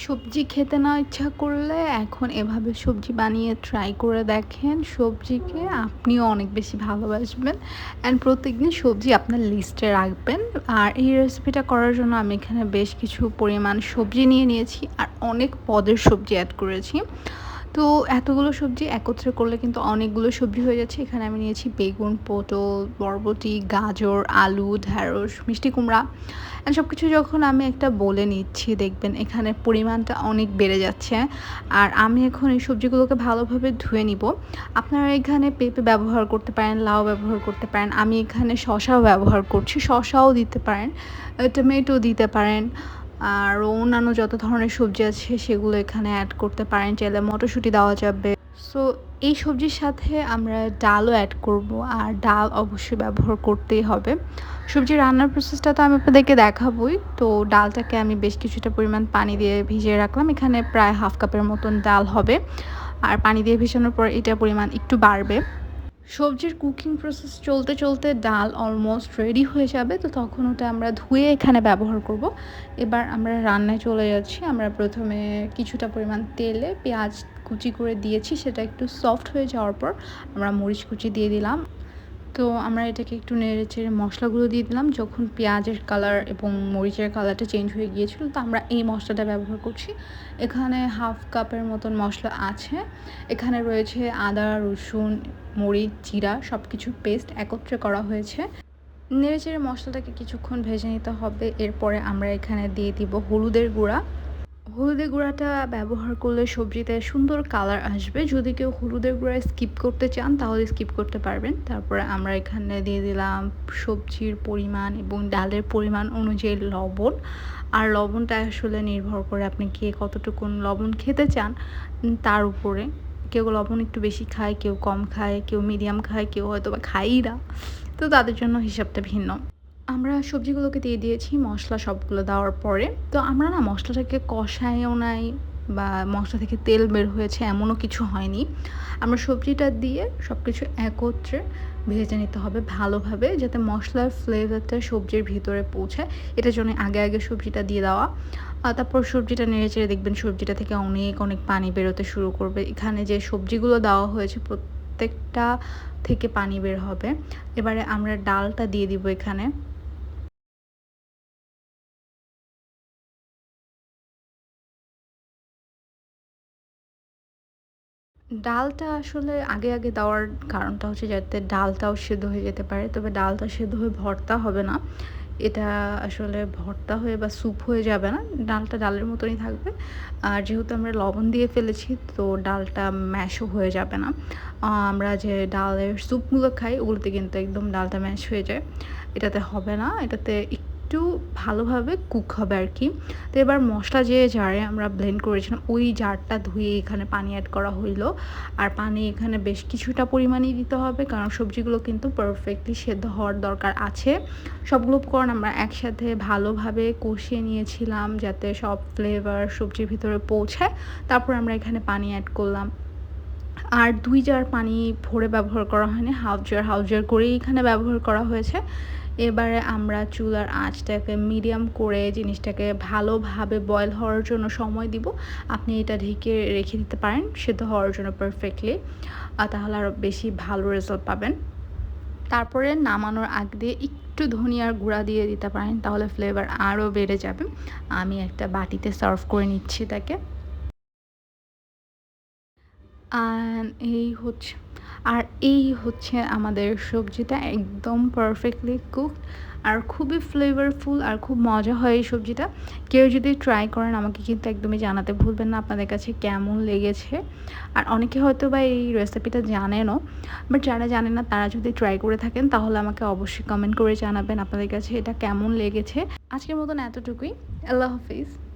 সবজি খেতে না ইচ্ছা করলে এখন এভাবে সবজি বানিয়ে ট্রাই করে দেখেন। সবজিকে আপনিও অনেক বেশি ভালোবাসবেন অ্যান্ড প্রত্যেকদিন সবজি আপনার লিস্টে রাখবেন। আর এই রেসিপিটা করার জন্য আমি এখানে বেশ কিছু পরিমাণ সবজি নিয়ে নিয়েছি আর অনেক পদের সবজি অ্যাড করেছি। তো এতগুলো সবজি একত্রে করলে কিন্তু অনেকগুলো সবজি হয়ে যাচ্ছে। এখানে আমি নিয়েছি বেগুন, পটল, বরবটি, গাজর, আলু, ঢ্যাঁড়স, মিষ্টি কুমড়া। সব কিছু যখন আমি একটা বলে নিচ্ছি, দেখবেন এখানে পরিমাণটা অনেক বেড়ে যাচ্ছে। আর আমি এখন এই সবজিগুলোকে ভালোভাবে ধুয়ে নিব। আপনারা এখানে পেঁপে ব্যবহার করতে পারেন, লাউ ব্যবহার করতে পারেন, আমি এখানে শশাও ব্যবহার করছি। শশাও দিতে পারেন টমেটো দিতে পারেন। আর অন্যান্য যত ধরনের সবজি আছে সেগুলো এখানে অ্যাড করতে পারেন। চাইলে মটরশুঁটি দেওয়া যাবে। সো এই সবজির সাথে আমরা ডালও অ্যাড করব আর ডাল অবশ্যই ব্যবহার করতেই হবে। সবজি রান্নার প্রসেসটা তো আমি আপনাদেরকে দেখাবই। তো ডালটাকে আমি বেশ কিছুটা পরিমাণ পানি দিয়ে ভিজিয়ে রাখলাম। এখানে প্রায় হাফ কাপের মতন ডাল হবে। আর পানি দিয়ে ভেজানোর পর এটার পরিমাণ একটু বাড়বে। সবজির কুকিং প্রসেস চলতে চলতে ডাল অলমোস্ট রেডি হয়ে যাবে, তো তখন ওটা আমরা ধুয়ে এখানে ব্যবহার করব। এবার আমরা রান্নায় চলে যাচ্ছি। আমরা প্রথমে কিছুটা পরিমাণ তেলে পেঁয়াজ কুচি করে দিয়েছি, সেটা একটু সফট হয়ে যাওয়ার পর আমরা মরিচ কুচি দিয়ে দিলাম। তো আমরা এটাকে একটু নেড়ে চেড়ে মশলাগুলো দিয়ে দিলাম। যখন পেঁয়াজের কালার এবং মরিচের কালারটা চেঞ্জ হয়ে গিয়েছিল, তো আমরা এই মশলাটা ব্যবহার করছি। এখানে হাফ কাপের মতন মশলা আছে। এখানে রয়েছে আদা, রসুন, মরিচ, জিরা সব কিছু পেস্ট একত্রে করা হয়েছে। নেড়ে চেড়ে মশলাটাকে কিছুক্ষণ ভেজে নিতে হবে। এরপরে আমরা এখানে দিয়ে দিব হলুদের গুঁড়া। হলুদের গুঁড়াটা ব্যবহার করলে সবজিতে সুন্দর কালার আসবে। যদি কেউ হলুদের গুঁড়া স্কিপ করতে চান, তাহলে স্কিপ করতে পারবেন। তারপরে আমরা এখানে দিয়ে দিলাম সবজির পরিমাণ এবং ডালের পরিমাণ অনুযায়ী লবণ। আর লবণটা আসলে নির্ভর করে আপনি কে কতটুকু লবণ খেতে চান, তার উপরে। কেউ লবণ একটু বেশি খায়, কেউ কম খায়, কেউ মিডিয়াম খায়, কেউ হয়তো বা খায়ই না। তো তাদের জন্য হিসাবটা ভিন্ন। আমরা সবজিগুলোকে দিয়ে দিয়েছি, মশলা সবগুলো দেওয়ার পরে। তো আমরা না মশলাটাকে কষায়ও নাই বা মশলা থেকে তেল বের হয়েছে এমনও কিছু হয়নি। আমরা সবজিটা দিয়ে সব কিছু একত্রে ভেজে নিতে হবে ভালোভাবে যাতে মশলার ফ্লেভারটা সবজির ভিতরে পৌঁছায় এটার জন্য আগে আগে সবজিটা দিয়ে দেওয়া। তারপর সবজিটা নেড়ে চেড়ে দেখবেন সবজিটা থেকে অনেক অনেক পানি বেরোতে শুরু করবে। এখানে যে সবজিগুলো দেওয়া হয়েছে প্রত্যেকটা থেকে পানি বের হবে। এবারে আমরা ডালটা দিয়ে দিব এখানে। ডালটা আসলে আগে আগে দেওয়ার কারণটা হচ্ছে যাতে ডালটাও সেদ্ধ হয়ে যেতে পারে। তবে ডালটা সেদ্ধ হয়ে ভর্তা হবে না। এটা আসলে ভর্তা হয়ে বা স্যুপ হয়ে যাবে না। ডালটা ডালের মতনই থাকবে। আর যেহেতু আমরা লবণ দিয়ে ফেলেছি, তো ডালটা ম্যাশও হয়ে যাবে না। আমরা যে ডালের স্যুপগুলো খাই, ওগুলোতে কিন্তু একদম ডালটা ম্যাশ হয়ে যায়। এটাতে হবে না। এটাতে একটু ভালোভাবে কুক হবে আর কি। তো এবার মশলা যে জারে আমরা ব্লেন্ড করেছিলাম, ওই জারটা ধুয়ে এখানে পানি অ্যাড করা হইল। আর পানি এখানে বেশ কিছুটা পরিমাণেই দিতে হবে, কারণ সবজিগুলো কিন্তু পারফেক্টলি সেদ্ধ হওয়ার দরকার আছে। সবগুলো উপকরণ আমরা একসাথে ভালোভাবে কষিয়ে নিয়েছিলাম, যাতে সব ফ্লেভার সবজির ভিতরে পৌঁছায়। তারপর আমরা এখানে পানি অ্যাড করলাম। আর দুই জার পানি ভরে ব্যবহার করা হয়নি হাফ জার হাফ জার করেই এখানে ব্যবহার করা হয়েছে। এবারে আমরা চুলার আঁচটাকে মিডিয়াম করে জিনিসটাকে ভালোভাবে বয়েল হওয়ার জন্য সময় দিব। আপনি এটা ঢেকে রেখে দিতে পারেন, সেদ্ধ হওয়ার জন্য পারফেক্টলি তাহলে আরও বেশি ভালো রেজাল্ট পাবেন। তারপরে নামানোর আগ দিয়ে একটু ধনিয়ার গুঁড়া দিয়ে দিতে পারেন, তাহলে ফ্লেভার আরও বেড়ে যাবে। আমি একটা বাটিতে সার্ভ করে নিচ্ছি তাকে এই হচ্ছে আর এই হচ্ছে আমাদের সবজিটা একদম পারফেক্টলি কুকড আর খুবই ফ্লেভারফুল আর খুব মজা হয় এই সবজিটা। কেউ যদি ট্রাই করেন আমাকে কিন্তু একদমই জানাতে ভুলবেন না, আপনাদের কাছে কেমন লেগেছে। আর অনেকে হয়তো বা এই রেসিপিটা জানেনও বাট যারা জানেন না, তারা যদি ট্রাই করে থাকেন, তাহলে আমাকে অবশ্যই কমেন্ট করে জানাবেন আপনাদের কাছে এটা কেমন লেগেছে। আজকের মতন এতটুকুই। আল্লাহ হাফিজ।